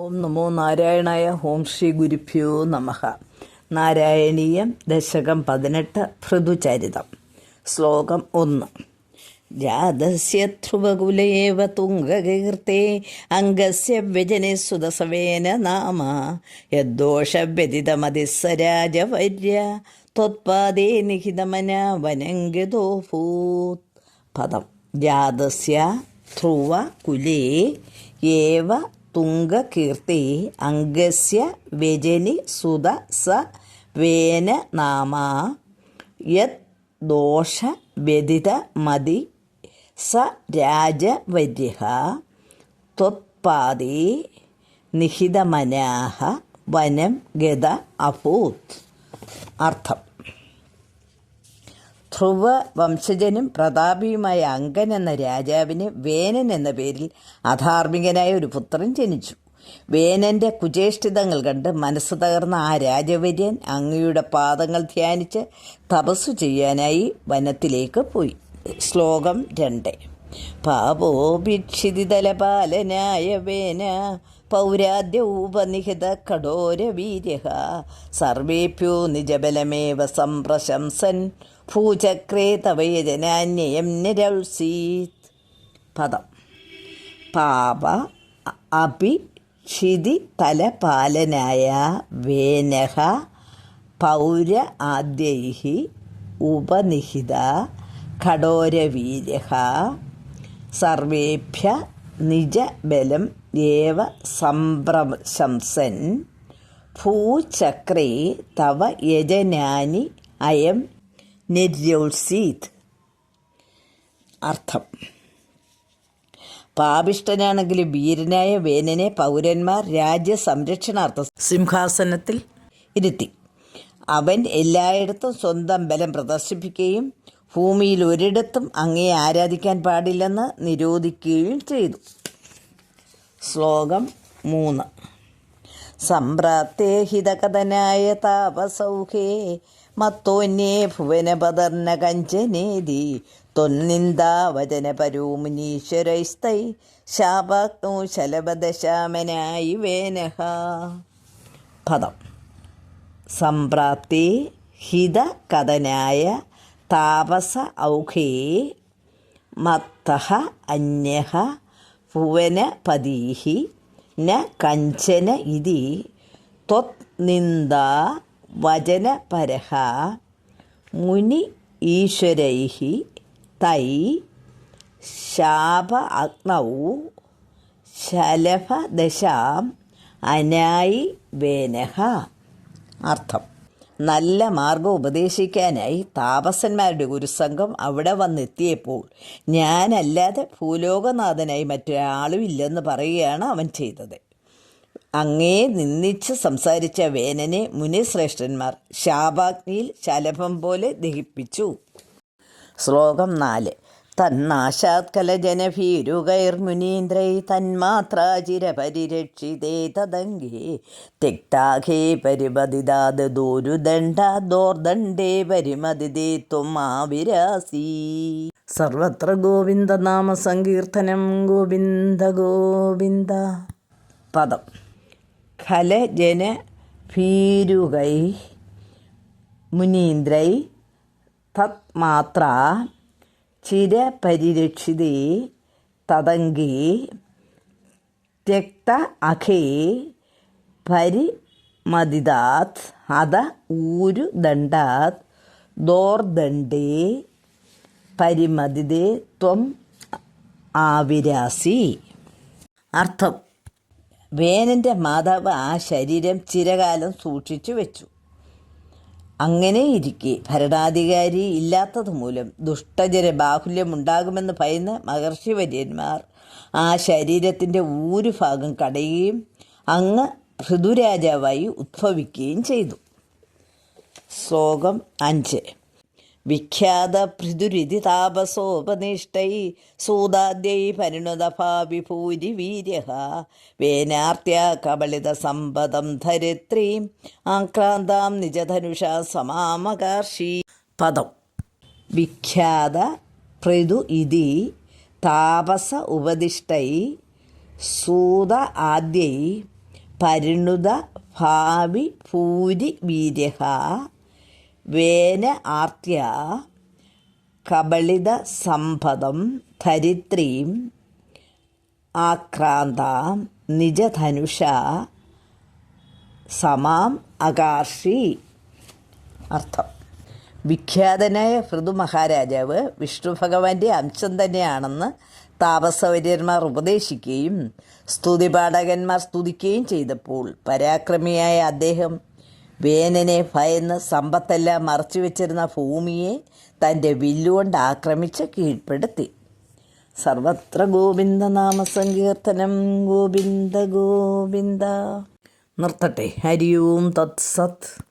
ഓം നമോ നാരായണായ ഹോം ശ്രീ ഗുരുഭ്യോ നമഃ. നാരായണീയം ദശകം പതിനെട്ട് ഭൃതുചരിതം ശ്ലോകം ഒന്ന്. ജാതസ്യ ധ്രുവകുലേവ അംഗസ്യ വ്യജനെ സുതസവേന നാമ. യദ്ദോഷവ്യതിതമതിസ്സരാജവര്യ ത്വത്പാദേ നിഹിതമന വനംഗതോ ഭൂത് പദം. ജാതസ്യ ധ്രുവ കുലേ ഏവ തുംഗകീർത്തി അംഗസ്യ വ്യജനി സുത സ വേന നാമ യത് ദോഷ വ്യതിത മതി സ രാജവര്യ ത്വത്പാദി നിഹിതമനാഹ വനം ഗത അഭൂത്. അർത്ഥം. ധ്രുവ വംശജനും പ്രതാപിയുമായ അങ്കൻ എന്ന രാജാവിന് വേനൻ എന്ന പേരിൽ അധാർമികനായ ഒരു പുത്രൻ ജനിച്ചു. വേനന്റെ കുചേഷ്ടിതങ്ങൾ കണ്ട് മനസ്സ് തകർന്ന ആ രാജവര്യൻ അങ്ങയുടെ പാദങ്ങൾ ധ്യാനിച്ച് തപസ്സു ചെയ്യാനായി വനത്തിലേക്ക് പോയി. ശ്ലോകം രണ്ട്. പാപോഭിക്ഷിതിതലപാലനായ വേന പൗരാദ്യ ഉപനിഹിത കഠോരവീര്യ സർവേഭ്യോ നിജബലമേവ സംപ്രശംസൻ. ഭൂചക്രേ തവയജനാന്യയം നിരൗസീത്. പദം. പാപ അപി ക്ഷിതി തലപാലനായ വേനഹ പൗര ആദ്യൈ ഉപനിഹിത ഘടോരവീര്യ സർവേഭ്യ നിജബലം ഏവ സംപ്രശംസൻ ഭൂചക്രേ തവ യജനാനി അയം നിര്യോത്സീത്. അർത്ഥം. പാപിഷ്ടനാണെങ്കിലും വീരനായ വേനനെ പൗരന്മാർ രാജ്യ സംരക്ഷണാർത്ഥ സിംഹാസനത്തിൽ ഇരുത്തി. അവൻ എല്ലായിടത്തും സ്വന്തം ബലം പ്രദർശിപ്പിക്കുകയും ഭൂമിയിൽ ഒരിടത്തും അങ്ങയെ ആരാധിക്കാൻ പാടില്ലെന്ന് നിരോധിക്കുകയും ചെയ്തു. ശ്ലോകം മൂന്ന്. സംപ്രാപ്തേ ഹിതകഥനായ താപസൗഖേ മത്തോന്യേ ഭുവനപതർന്ന കഞ്ചനേതി തൊന്നിന്ദാവചനപരോമുനീശ്വരൈസ്തൈ ശാപാഗ്നോ ശലഭദശാമനായി വേനഹ. പദം. സംപ്രാപ്തി ഹിതകഥനായ താപസ ഔഖേ മത്തഹ അന്യഃ ഭുവനപതീः ന കഞ്ചന ഇതി ത്വത്നിന്ദാ വചനപരഹ മുനി ഈശ്വരൈः തൈ ശാപ അഗ്നൗ ശലഭദശാം അനായി വേനഹ അർത്ഥം നല്ല മാർഗം ഉപദേശിക്കാനായി താപസന്മാരുടെ ഒരു സംഘം അവിടെ വന്നെത്തിയപ്പോൾ ഞാനല്ലാതെ ഭൂലോകനാഥനായി മറ്റൊരാളും ഇല്ലെന്ന് പറയുകയാണ് അവൻ ചെയ്തത്. അങ്ങേ നിന്ദിച്ച് സംസാരിച്ച വേനനെ മുനിശ്രേഷ്ഠന്മാർ ശാപാഗ്നിയിൽ ശലഭം പോലെ ദഹിപ്പിച്ചു. ശ്ലോകം നാല്. തന്നാശാത്കലജനഭീരുകൈർമുനീന്ദ്രൈ തന്മാത്രാചിരപരിരക്ഷിതേ തദംഗേ തിക്താഘേ ദോരുദണ്ഡോർദണ്ഡേ പരിമതിദേ ത്വം ആവിരാസി. സർവത്ര ഗോവിന്ദനാമ സങ്കീർത്തനം ഗോവിന്ദ ഗോവിന്ദ. പദം. ഖലജന ഭീരുകൈ മുനീന്ദ്രൈ തത്മാത്ര ചിരപരിരക്ഷിതേ തതങ്കി രക്ത അഖേ പരിമതിദാത് അത ഊരു ദണ്ഡാത് ദോർദണ്ഡേ പരിമതിതേ ത്വം ആവിരാസി. അർത്ഥം. വേനന്റെ മാതാവ് ആ ശരീരം ചിരകാലം സൂക്ഷിച്ചു വെച്ചു. അങ്ങനെ ഇരിക്കെ. ഭരണാധികാരി ഇല്ലാത്തത് മൂലം ദുഷ്ടജന ബാഹുല്യമുണ്ടാകുമെന്ന് ഭയന്ന് മഹർഷിവര്യന്മാർ ആ ശരീരത്തിന്റെ ഊരു ഭാഗം കടയുകയും അങ്ങ് ഋതുരാജാവായി ഉദ്ഭവിക്കുകയും ചെയ്തു. ശ്ലോകം അഞ്ച്. വിഖ്യാത പൃഥുരിതി താപസോപനിഷ്ഠൈ സൂതാദ്യൈ പരിണുതഭാവി ഭൂരി വീര്യ വേനാർത്യ കബളിത സമ്പദം ധരിത്രീം ആക്രാന്താം നിജധനുഷ സമാമകാർഷി. പദം. വിഖ്യാത പൃഥു ഇതി താപസ ഉപദിഷ്ടൈ സൂത ആദ്യൈ പരിണുത ഭാവി ഭൂരി വീര്യ വേന ആർത്യ കബളിത സമ്പദം ധരിത്രീം ആക്രാന്താം നിജധനുഷ സമാം അകാർഷി അർത്ഥം. വിഖ്യാതനായ ഹൃദു മഹാരാജാവ് വിഷ്ണു ഭഗവാന്റെ അംശം തന്നെയാണെന്ന് താപസവര്യന്മാർ ഉപദേശിക്കുകയും സ്തുതിപാഠകന്മാർ സ്തുതിക്കുകയും ചെയ്തപ്പോൾ പരാക്രമിയായ അദ്ദേഹം വേനനെ ഭയന്ന് സമ്പത്തെല്ലാം മറച്ചു വെച്ചിരുന്ന ഭൂമിയെ തന്റെ വില്ലുകൊണ്ട് ആക്രമിച്ച് കീഴ്പ്പെടുത്തി. സർവത്ര ഗോവിന്ദ നാമസങ്കീർത്തനം. ഗോവിന്ദ ഗോവിന്ദ. നിർത്തട്ടെ. ഹരി ഓം തത്സത്.